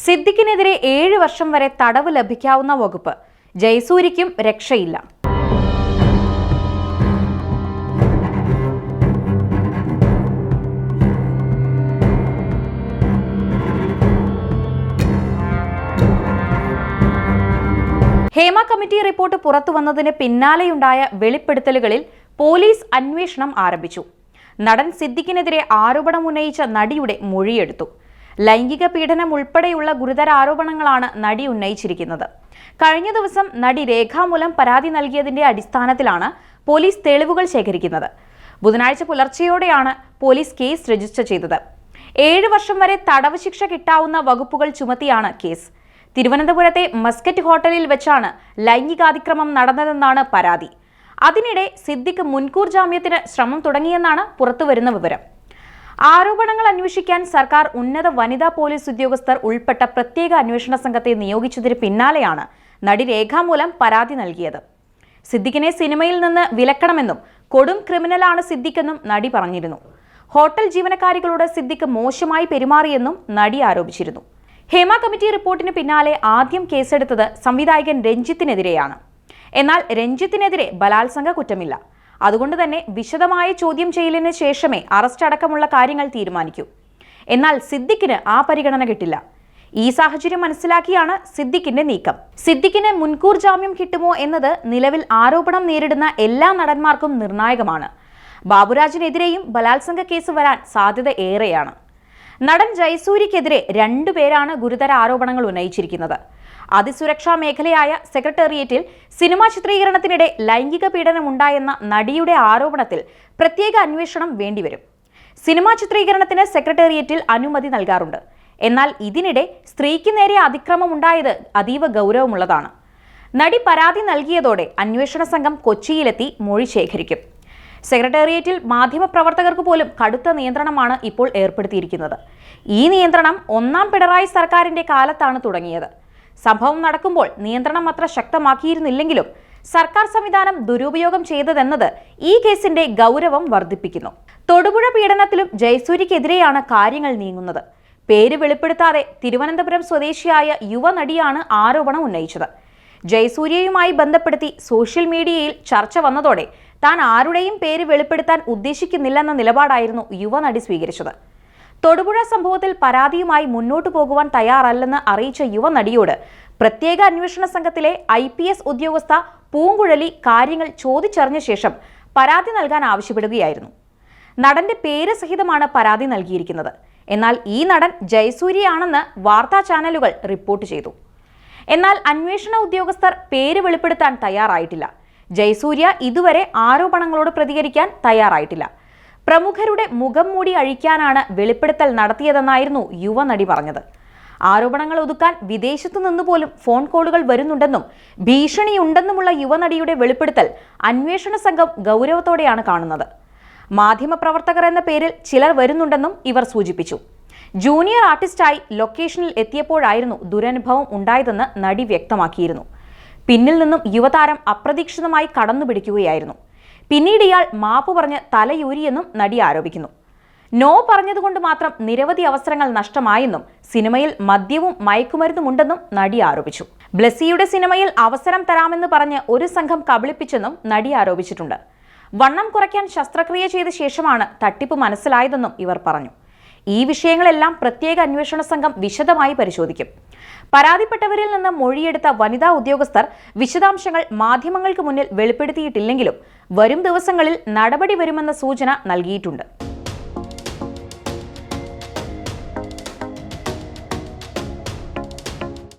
സിദ്ദിഖിനെതിരെ ഏഴ് വർഷം വരെ തടവ് ലഭിക്കാവുന്ന വകുപ്പ്. ജയസൂര്യയ്ക്കും രക്ഷയില്ല. ഹേമ കമ്മിറ്റി റിപ്പോർട്ട് പുറത്തു വന്നതിന് പിന്നാലെയുണ്ടായ വെളിപ്പെടുത്തലുകളിൽ പോലീസ് അന്വേഷണം ആരംഭിച്ചു. നടൻ സിദ്ദിഖിനെതിരെ ആരോപണമുന്നയിച്ച നടിയുടെ മൊഴിയെടുത്തു. ലൈംഗിക പീഡനം ഉൾപ്പെടെയുള്ള ഗുരുതര ആരോപണങ്ങളാണ് നടി ഉന്നയിച്ചിരിക്കുന്നത്. കഴിഞ്ഞ ദിവസം നടി രേഖാമൂലം പരാതി നൽകിയതിന്റെ അടിസ്ഥാനത്തിലാണ് പോലീസ് തെളിവുകൾ ശേഖരിക്കുന്നത്. ബുധനാഴ്ച പുലർച്ചെയോടെയാണ് പോലീസ് കേസ് രജിസ്റ്റർ ചെയ്തത്. ഏഴ് വർഷം വരെ തടവ് ശിക്ഷ കിട്ടാവുന്ന വകുപ്പുകൾ ചുമത്തിയാണ് കേസ്. തിരുവനന്തപുരത്തെ മസ്കറ്റ് ഹോട്ടലിൽ വെച്ചാണ് ലൈംഗികാതിക്രമം നടന്നതെന്നാണ് പരാതി. അതിനിടെ സിദ്ദിഖ് മുൻകൂർ ജാമ്യത്തിന് ശ്രമം തുടങ്ങിയെന്നാണ് പുറത്തുവരുന്ന വിവരം. ആരോപണങ്ങൾ അന്വേഷിക്കാൻ സർക്കാർ ഉന്നത വനിതാ പോലീസ് ഉദ്യോഗസ്ഥർ ഉൾപ്പെട്ട പ്രത്യേക അന്വേഷണ സംഘത്തെ നിയോഗിച്ചതിന് പിന്നാലെയാണ് നടി രേഖാമൂലം പരാതി നൽകിയത്. സിദ്ദിഖിനെ സിനിമയിൽ നിന്ന് വിലക്കണമെന്നും കൊടും ക്രിമിനലാണ് സിദ്ദിഖെന്നും നടി പറഞ്ഞിരുന്നു. ഹോട്ടൽ ജീവനക്കാരികളോട് സിദ്ദിഖ് മോശമായി പെരുമാറിയെന്നും നടി ആരോപിച്ചിരുന്നു. ഹേമ കമ്മിറ്റി റിപ്പോർട്ടിന് പിന്നാലെ ആദ്യം കേസെടുത്തത് സംവിധായകൻ രഞ്ജിത്തിനെതിരെയാണ്. എന്നാൽ രഞ്ജിത്തിനെതിരെ ബലാത്സംഗ കുറ്റമില്ല. അതുകൊണ്ട് തന്നെ വിശദമായ ചോദ്യം ചെയ്യലിന് ശേഷമേ അറസ്റ്റ് അടക്കമുള്ള കാര്യങ്ങൾ തീരുമാനിക്കൂ. എന്നാൽ സിദ്ദിഖിന് ആ പരിഗണന കിട്ടില്ല. ഈ സാഹചര്യം മനസ്സിലാക്കിയാണ് സിദ്ദിഖിന്റെ നീക്കം. സിദ്ദിഖിന് മുൻകൂർ ജാമ്യം കിട്ടുമോ എന്നത് നിലവിൽ ആരോപണം നേരിടുന്ന എല്ലാ നടന്മാർക്കും നിർണായകമാണ്. ബാബുരാജിനെതിരെയും ബലാത്സംഗ കേസ് വരാൻ സാധ്യത ഏറെയാണ്. നടൻ ജയസൂര്യക്കെതിരെ രണ്ടുപേരാണ് ഗുരുതര ആരോപണങ്ങൾ ഉന്നയിച്ചിരിക്കുന്നത്. അതിസുരക്ഷാ മേഖലയായ സെക്രട്ടേറിയറ്റിൽ സിനിമാ ചിത്രീകരണത്തിനിടെ ലൈംഗിക പീഡനം ഉണ്ടായെന്ന നടിയുടെ ആരോപണത്തിൽ പ്രത്യേക അന്വേഷണം വേണ്ടിവരും. സിനിമാ ചിത്രീകരണത്തിന് സെക്രട്ടേറിയറ്റിൽ അനുമതി നൽകാറുണ്ട്. എന്നാൽ ഇതിനിടെ സ്ത്രീക്ക് നേരെ അതിക്രമം ഉണ്ടായത് അതീവ ഗൗരവമുള്ളതാണ്. നടി പരാതി നൽകിയതോടെ അന്വേഷണ സംഘം കൊച്ചിയിലെത്തി മൊഴി ശേഖരിക്കും. സെക്രട്ടേറിയറ്റിൽ മാധ്യമപ്രവർത്തകർക്ക് പോലും കടുത്ത നിയന്ത്രണമാണ് ഇപ്പോൾ ഏർപ്പെടുത്തിയിരിക്കുന്നത്. ഈ നിയന്ത്രണം ഒന്നാം പിണറായി സർക്കാരിന്റെ കാലത്താണ് തുടങ്ങിയത്. സംഭവം നടക്കുമ്പോൾ നിയന്ത്രണം അത്ര ശക്തമാക്കിയിരുന്നില്ലെങ്കിലും സർക്കാർ സംവിധാനം ദുരുപയോഗം ചെയ്തതെന്നത് ഈ കേസിന്റെ ഗൗരവം വർദ്ധിപ്പിക്കുന്നു. തൊടുപുഴ പീഡനത്തിലും ജയസൂര്യക്കെതിരെയാണ് കാര്യങ്ങൾ നീങ്ങുന്നത്. പേര് വെളിപ്പെടുത്താതെ തിരുവനന്തപുരം സ്വദേശിയായ യുവനടിയാണ് ആരോപണം ഉന്നയിച്ചത്. ജയസൂര്യയുമായി ബന്ധപ്പെടുത്തി സോഷ്യൽ മീഡിയയിൽ ചർച്ച വന്നതോടെ താൻ ആരുടെയും പേര് വെളിപ്പെടുത്താൻ ഉദ്ദേശിക്കുന്നില്ലെന്ന നിലപാടായിരുന്നു യുവനടി സ്വീകരിച്ചത്. തൊടുപുഴ സംഭവത്തിൽ പരാതിയുമായി മുന്നോട്ടു പോകുവാൻ തയ്യാറല്ലെന്ന് അറിയിച്ച യുവനടിയോട് പ്രത്യേക അന്വേഷണ സംഘത്തിലെ ഐ പി എസ് ഉദ്യോഗസ്ഥ പൂങ്കുഴലി കാര്യങ്ങൾ ചോദിച്ചറിഞ്ഞ ശേഷം പരാതി നൽകാൻ ആവശ്യപ്പെടുകയായിരുന്നു. നടന്റെ പേര് സഹിതമാണ് പരാതി നൽകിയിരിക്കുന്നത്. എന്നാൽ ഈ നടൻ ജയസൂര്യയാണെന്ന് വാർത്താ ചാനലുകൾ റിപ്പോർട്ട് ചെയ്തു. എന്നാൽ അന്വേഷണ ഉദ്യോഗസ്ഥർ പേര് വെളിപ്പെടുത്താൻ തയ്യാറായിട്ടില്ല. ജയസൂര്യ ഇതുവരെ ആരോപണങ്ങളോട് പ്രതികരിക്കാൻ തയ്യാറായിട്ടില്ല. പ്രമുഖരുടെ മുഖം മൂടി അഴിക്കാനാണ് വെളിപ്പെടുത്തൽ നടത്തിയതെന്നായിരുന്നു യുവനടി പറഞ്ഞത്. ആരോപണങ്ങൾ ഒതുക്കാൻ വിദേശത്തു നിന്ന് പോലും ഫോൺ കോളുകൾ വരുന്നുണ്ടെന്നും ഭീഷണിയുണ്ടെന്നുമുള്ള യുവനടിയുടെ വെളിപ്പെടുത്തൽ അന്വേഷണ സംഘം ഗൗരവത്തോടെയാണ് കാണുന്നത്. മാധ്യമപ്രവർത്തകർ എന്ന പേരിൽ ചിലർ വരുന്നുണ്ടെന്നും ഇവർ സൂചിപ്പിച്ചു. ജൂനിയർ ആർട്ടിസ്റ്റായി ലൊക്കേഷനിൽ എത്തിയപ്പോഴായിരുന്നു ദുരനുഭവം ഉണ്ടായതെന്ന് നടി വ്യക്തമാക്കിയിരുന്നു. പിന്നിൽ നിന്നും യുവതാരം അപ്രതീക്ഷിതമായി കടന്നുപിടിക്കുകയായിരുന്നു. പിന്നീട് ഇയാൾ മാപ്പ് പറഞ്ഞ് തലയൂരിയെന്നും നടി ആരോപിക്കുന്നു. നോ പറഞ്ഞതുകൊണ്ട് മാത്രം നിരവധി അവസരങ്ങൾ നഷ്ടമായെന്നും സിനിമയിൽ മദ്യവും മയക്കുമരുന്നുമുണ്ടെന്നും നടി ആരോപിച്ചു. ബ്ലസ്സിയുടെ സിനിമയിൽ അവസരം തരാമെന്ന് പറഞ്ഞ് ഒരു സംഘം കബളിപ്പിച്ചെന്നും നടി ആരോപിച്ചിട്ടുണ്ട്. വണ്ണം കുറയ്ക്കാൻ ശസ്ത്രക്രിയ ചെയ്ത ശേഷമാണ് തട്ടിപ്പ് മനസ്സിലായതെന്നും ഇവർ പറഞ്ഞു. ഈ വിഷയങ്ങളെല്ലാം പ്രത്യേക അന്വേഷണ സംഘം വിശദമായി പരിശോധിക്കും. പരാതിപ്പെട്ടവരിൽ നിന്ന് മൊഴിയെടുത്ത വനിതാ ഉദ്യോഗസ്ഥർ വിശദാംശങ്ങൾ മാധ്യമങ്ങൾക്ക് മുന്നിൽ വെളിപ്പെടുത്തിയിട്ടില്ലെങ്കിലും വരും ദിവസങ്ങളിൽ നടപടി വരുമെന്ന സൂചന നൽകിയിട്ടുണ്ട്.